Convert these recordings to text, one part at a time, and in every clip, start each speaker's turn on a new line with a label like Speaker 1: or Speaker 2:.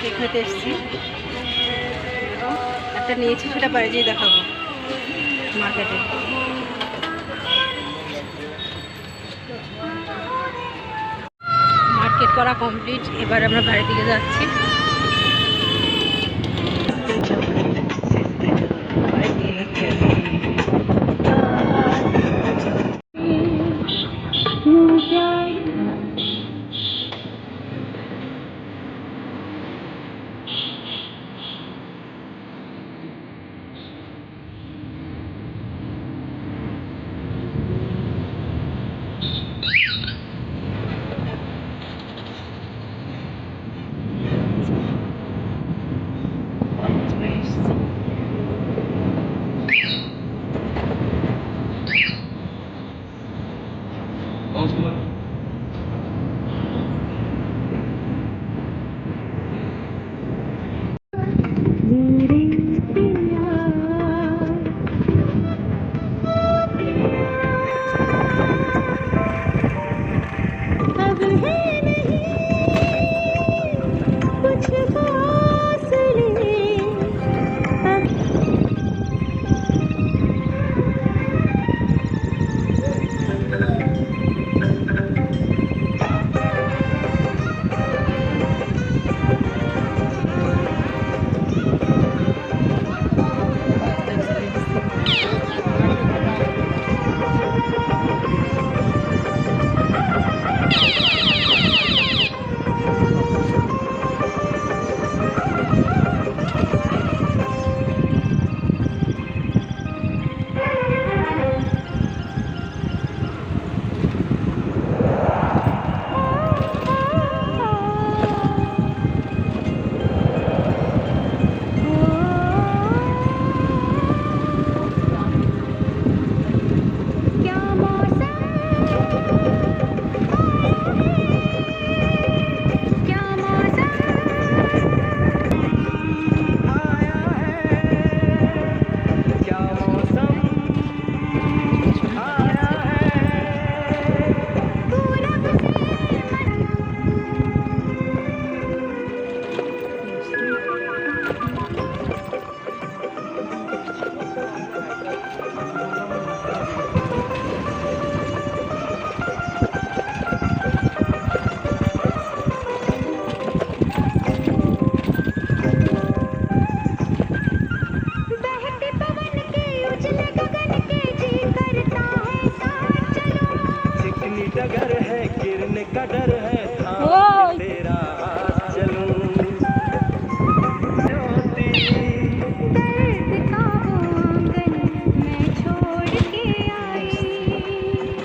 Speaker 1: Cake এসেছি। একটা নিয়েছি, সেটা বাইরে যেয়ে দেখাবো মার্কেটে। মার্কেট করা কমপ্লিট, এবার আমরা বাড়ির দিকে যাচ্ছি।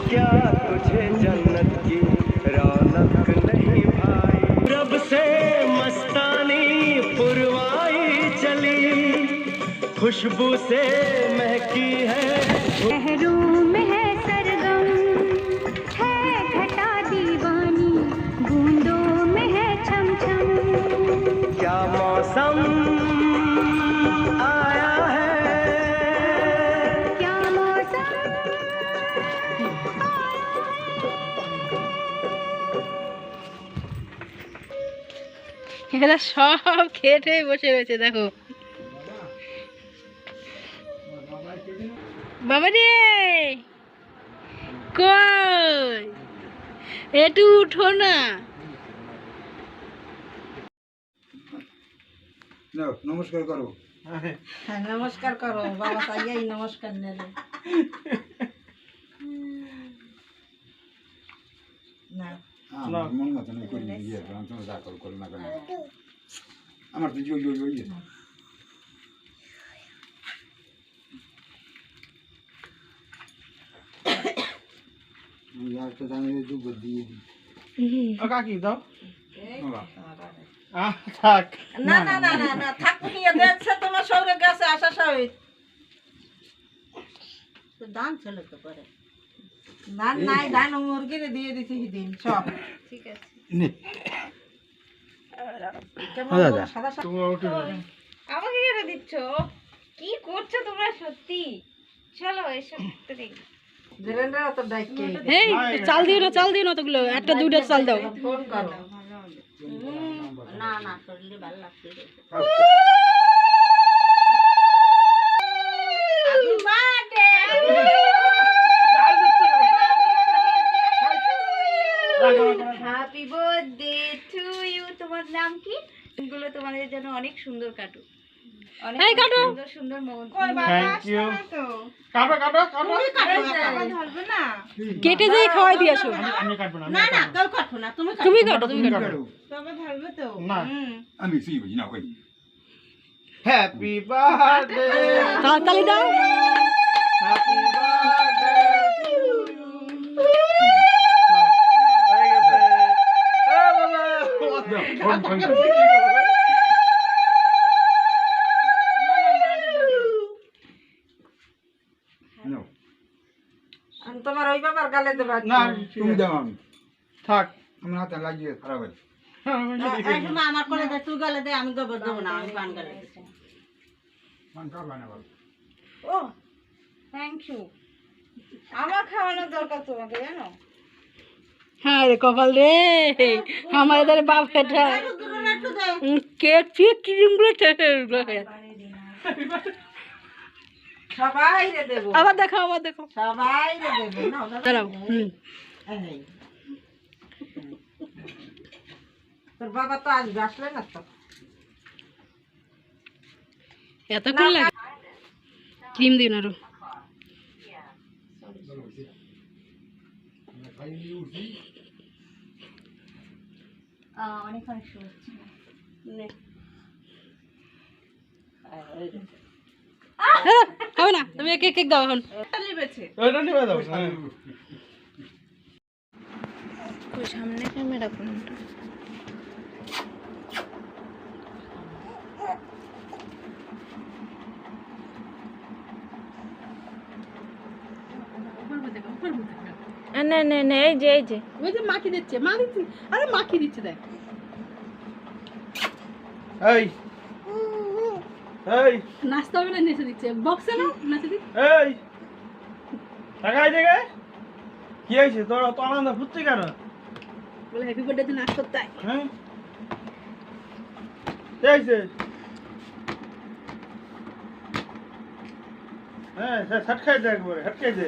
Speaker 2: क्या
Speaker 3: तुझे जन्नत की रौनक नहीं भाई? रब से मस्तानी पुरवाई चली, खुशबू से महकी है।
Speaker 1: এরা সব খেটে বসে রয়েছে দেখো। বাবা রে কই? একটু উঠো না।
Speaker 4: নমস্কার করো।
Speaker 1: হ্যাঁ নমস্কার করো। বাবা তাইয়াই নমস্কার নেবে। না।
Speaker 4: মন মতো আমি করি ইয়ে আমি তোমার যা করো করো না কেন? আমার তো জয় জয় একটা দামে যোগ্য দিয়ে দিই।
Speaker 5: কাকি দাও। আহ থাক।
Speaker 1: না না না না দেখছে তোমার সৌরে গেছে আসা সহিত দান ছিল তো পরে ধান নাই ধান মুরগিরে দিয়ে দিছি দিন সব। ঠিক আছে।
Speaker 4: নে। দাদা।
Speaker 5: যাও।
Speaker 6: আমাকে কেন দিচ্ছ? কি করছ তোমরা সত্যি? চলো এসব দেখি।
Speaker 7: এই চাল দিও না চাল দিও না তোগুলো একটা দুইটা চাল দাও।
Speaker 6: না না শরীরে ভালো লাগছে হ্যাপি বার্থডে টু ইউ তোমার নাম কি গুলো তোমাদের জন্য অনেক সুন্দর কাটুক। অনেক সুন্দর সুন্দর মন
Speaker 5: থ্যাংক ইউ কাটো কাটো কাটো।
Speaker 1: কেটে দিয়ে খাওয়াই দিয়ে আসো।
Speaker 5: আমি- আমি কাটবো না
Speaker 6: না না কেউ কাটবো না তুমি
Speaker 1: তুমি কাটো। তুমি
Speaker 4: তুমি
Speaker 1: কাটো।
Speaker 4: কাটো।
Speaker 5: না।
Speaker 6: হুম।
Speaker 4: আমি সিব না কই
Speaker 5: হ্যাপি বার্থডে
Speaker 1: তালি দাও।
Speaker 5: হ্যাপি বার্থডে হয়ে গেছে।
Speaker 6: তোমার ওই বাবার গালে দেবা
Speaker 5: না
Speaker 4: তুমি। দাও আমি।
Speaker 5: থাক।
Speaker 4: আমার হাতে লাগিয়ে খারাপ হয়েছে।
Speaker 6: আমার করে দে তুই গালে দে আমি গোবর দেবো না আমি পান গালে দেবো
Speaker 4: কার বানাবো
Speaker 6: ও থ্যাংক ইউ আমার খাওয়ানোর দরকার তোমাকে জানো?
Speaker 1: হ্যাঁ রে কপাল রে আমার এদের বাপ এটা কেক ফিক ক্রিমগুলো
Speaker 6: সবাই রে দেবো।
Speaker 1: আবার দেখো আবার দেখো
Speaker 6: সবাই রে দেবো। না
Speaker 1: দাঁড়াও হুম।
Speaker 6: তোর বাবা তো আসবে আসলে না তো?
Speaker 1: এতক্ষণ লাগে। ক্রিম দিন আরও
Speaker 6: অনেক অনেক শুভেচ্ছা।
Speaker 1: হবে না তুমি কেক কেক দাও এখন।
Speaker 5: ওইটা নিবে দাও হ্যাঁ।
Speaker 6: সামনে ক্যামেরা কোনটা? না না না এই যে এই যে।
Speaker 1: ওই যে মাখি দিচ্ছে মা দিচ্ছে আরে মাখি দিচ্ছে দেখ।
Speaker 5: এই। এই।
Speaker 1: নাচতে হবে না নেচে দিচ্ছে। বক্সে না নাচে দিচ্ছে
Speaker 5: এই। টাকাই দেখে কি হয়েছে? তোর তো আনন্দ ফুটছে কেন?
Speaker 1: বলে হ্যাপি বার্থডে নাচ করতে হয়?
Speaker 5: হ্যাঁ হয়েছে? হ্যাঁ সে ছটকাই দে একবারে হটকাই দে।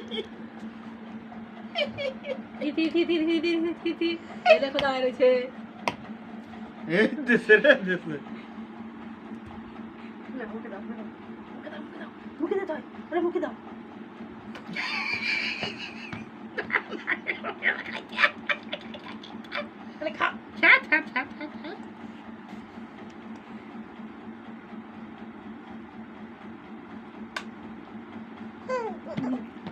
Speaker 1: থি থিতি থিতি থিতি থিতি এই দেখো দাঁড়ায় রয়েছে
Speaker 5: এই দেশে রে দেশে
Speaker 1: না মুখে দাও মুখে দাও মুখে দাও ওরে মুখে দাও তাহলে খা খা খা খা খা Mm-hmm.